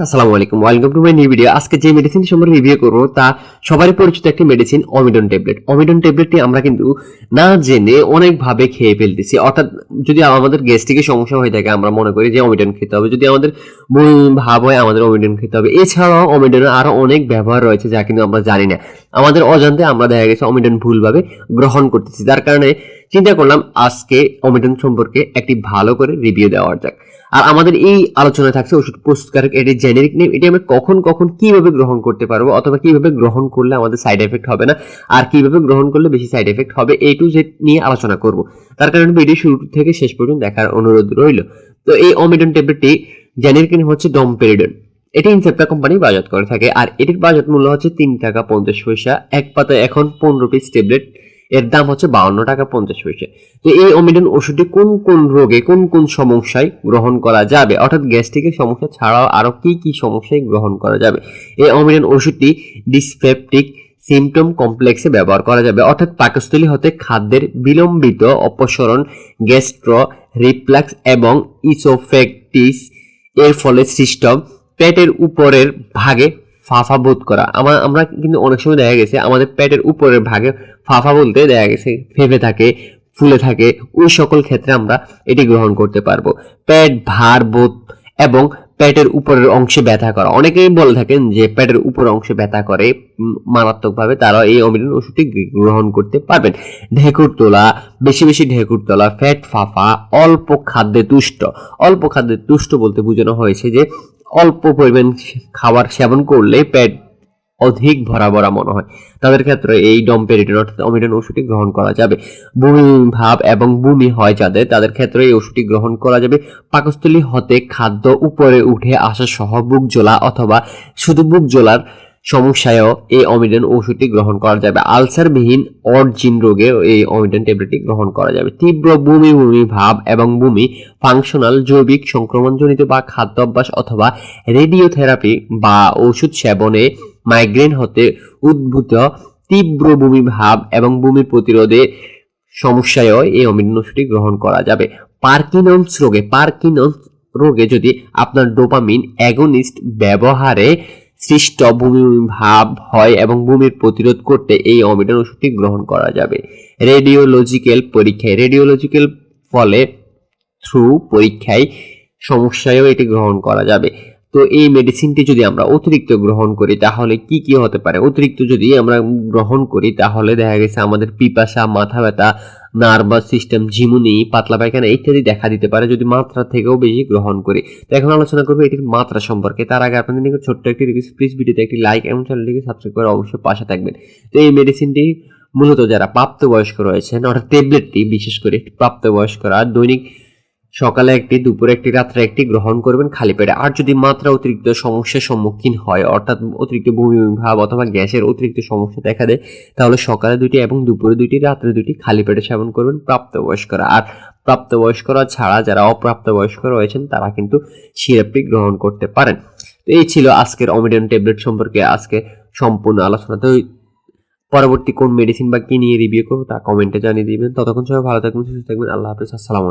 আসসালামু আলাইকুম। Welcome to my new video আজকে যে মেডিসিন সম্পর্কে রিভিউ করব, তা সবারই পরিচিত একটি মেডিসিন অমিডন ট্যাবলেট অমিডন ট্যাবলেটটি আমরা কিন্তু না জেনে অনেকভাবে খেয়ে ফেলতেছি। অর্থাৎ যদি আমাদের গ্যাস্ট্রিকের সমস্যা হয়ে থাকে, আমরা মনে করি যে অমিডন খেতে হবে। যদি আমাদের বমি ভাব হয়, আমাদের অমিডন খেতে হবে। এছাড়াও অমিডনের আরও অনেক ব্যবহার রয়েছে, যা কিন্তু আমরা জানি না। আমাদের অজান্তে আমরা দেখা গেছে অমিডন ভুলভাবে গ্রহণ করতেছি। যার কারণে চিন্তা করলাম আজকে অমিডন সম্পর্কে একটি ভালো করে রিভিউ দেওয়া যাক। আর আমাদের এই আলোচনায় থাকছে ওষুধ প্রস্তুতকারক এটি জেনেরিক নেম এটি আমরা কখন কখন কীভাবে গ্রহণ করতে পারব অথবা কীভাবে গ্রহণ করলে আমাদের সাইড এফেক্ট হবে না, আর কীভাবে গ্রহণ করলে বেশি সাইড এফেক্ট হবে এই টু জেড নিয়ে আলোচনা করব। তার কারণে ভিডিও শুরু থেকে শেষ পর্যন্ত দেখার অনুরোধ রইল। তো এই অমিডন ট্যাবলেটটি জেনেরিক নেম হচ্ছে ডমপেরিডন এটি ইনসেপ্টা কোম্পানি বাজার করে থাকে, আর এটির বাজার মূল্য হচ্ছে তিন টাকা পঞ্চাশ পয়সা। এক পাতা এখন পনেরো পিস ট্যাবলেট এর দাম হচ্ছে বাউন্ন টাকা পঞ্চাশ পয়সা। তো এই অমিডন ওষুধটি কোন কোন রোগে, কোন কোন সমস্যায় গ্রহণ করা যাবে? অর্থাৎ গ্যাস্ট্রিকের সমস্যা ছাড়াও আরও কি কি সমস্যায় গ্রহণ করা যাবে? এই অমিডন ওষুধটি ডিসপেপটিক সিমটম কমপ্লেক্সে ব্যবহার করা যাবে। অর্থাৎ পাকস্থলী হতে খাদ্যের বিলম্বিত অপসরণ গ্যাস্ট্রো রিপ্লাক্স এবং ইসোফেক্টিস এর ফলে সৃষ্ট পেটের উপরের ভাগে ফাফা বোধ করা। আমার আমরা কিন্তু অনেক সময় দেখা গেছে, আমাদের পেটের উপরের ভাগে ফাফা বলতে দেখা গেছে ফেফে থাকে, ফুলে থাকে, ওই সকল ক্ষেত্রে আমরা এটি গ্রহণ করতে পারব। পেট ভার বোধ এবং পেটের উপরের অংশে ব্যথা করা। অনেকেই বলে থাকেন যে পেটের উপর অংশে ব্যথা করে মারাত্মকভাবে তারা এই অমিলন ওষুধটি গ্রহণ করতে পারবেন। ঢেকুর তোলা, বেশি বেশি ঢেকুর তোলা, ফ্যাট ফাফা, অল্প খাদ্যে তুষ্ট। অল্প খাদ্যে তুষ্ট বলতে বোঝানো হয়েছে যে অল্প পরিমাণ খাবার সেবন করলে পেট অধিক ভরা ভরা মনে হয়। তাদের ক্ষেত্রে এই ডম্পেরিটন অর্থাৎ অমিটন ওষুধটি গ্রহণ করা যাবে। বমি ভাব এবং বমি হয় যাদের, তাদের ক্ষেত্রে এই ওষুধটি গ্রহণ করা যাবে। পাকস্থলী হতে খাদ্য উপরে উঠে আসা সহ বুক জ্বলা অথবা শুধু বুক জ্বলার সমস্যায়ও এই অমিডন ওষুধটি গ্রহণ করা যাবে। আলসারবিহীন অর্জিন রোগে এই অমিডন ট্যাবলেটটি গ্রহণ করা যাবে। তীব্র বমি বমি ভাব এবং বমি, ফাংশনাল জৈবিক সংক্রমণজনিত বা খাদ্য অভ্যাস অথবা রেডিওথেরাপি বা ওষুধ সেবনে মাইগ্রেন হতে উদ্ভূত তীব্র বমি ভাব এবং বমি প্রতিরোধে সমস্যায়ও এই অমিডন ওষুধটি গ্রহণ করা যাবে। পার্কিনস রোগে পার্কিনস রোগে যদি আপনার ডোপামিন অ্যাগোনিস্ট ব্যবহারে সৃষ্ট ভূমি ভাব হয় এবং ভূমির প্রতিরোধ করতে এই অমিডন ওষুধটি গ্রহণ করা যাবে। রেডিওলজিক্যাল পরীক্ষায় রেডিওলজিক্যাল ফলে থ্রু পরীক্ষায় সমস্যায়ও এটি গ্রহণ করা যাবে। তো এই মেডিসিনটি যদি আমরা অতিরিক্ত গ্রহণ করি, তাহলে কি কি হতে পারে? অতিরিক্ত যদি আমরা গ্রহণ করি, তাহলে দেখা গেছে আমাদের পিপাসা, মাথা ব্যথা নার্ভাস সিস্টেম ঝিমুনি, পাতলা পায়খানা ইত্যাদি দেখা দিতে পারে যদি মাত্রা থেকেও বেশি গ্রহণ করি। তো এখন আলোচনা করব এটির মাত্রা সম্পর্কে। তার আগে আপনাদের নিকট ছোট্ট একটি রিকোয়েস্ট প্লিজ ভিডিওতে একটি লাইক এবং চ্যানেলটিকে সাবস্ক্রাইব করে অবশ্যই পাশে থাকবেন। তো এই মেডিসিনটি মূলত যারা প্রাপ্তবয়স্ক রয়েছেন, অর্থাৎ ট্যাবলেটটি বিশেষ করে প্রাপ্তবয়স্করা, দৈনিক সকালে একটি, দুপুরে একটি, রাত্রে একটি গ্রহণ করবেন খালি পেটে। আর যদি মাত্রা অতিরিক্ত সমস্যার সম্মুখীন হয়, অর্থাৎ অতিরিক্ত বমি ভাব অথবা গ্যাসের অতিরিক্ত সমস্যা দেখা দেয়, তাহলে সকালে দুটি এবং দুপুরে দুইটি, রাত্রে দুটি খালি পেটে সেবন করবেন প্রাপ্তবয়স্করা। আর প্রাপ্তবয়স্করা ছাড়া যারা অপ্রাপ্তবয়স্ক রয়েছেন, তারা কিন্তু সিরাপটি গ্রহণ করতে পারেন। তো এই ছিল আজকের অমিডন ট্যাবলেট সম্পর্কে আজকে সম্পূর্ণ আলোচনা। তো পরবর্তী কোন মেডিসিন বা কি নিয়ে রিভিউ করব তা কমেন্টে জানিয়ে দিবেন। ততক্ষণ সবাই ভালো থাকবেন, সুস্থ থাকবেন, আল্লাহ হাফিজ, আসসালামু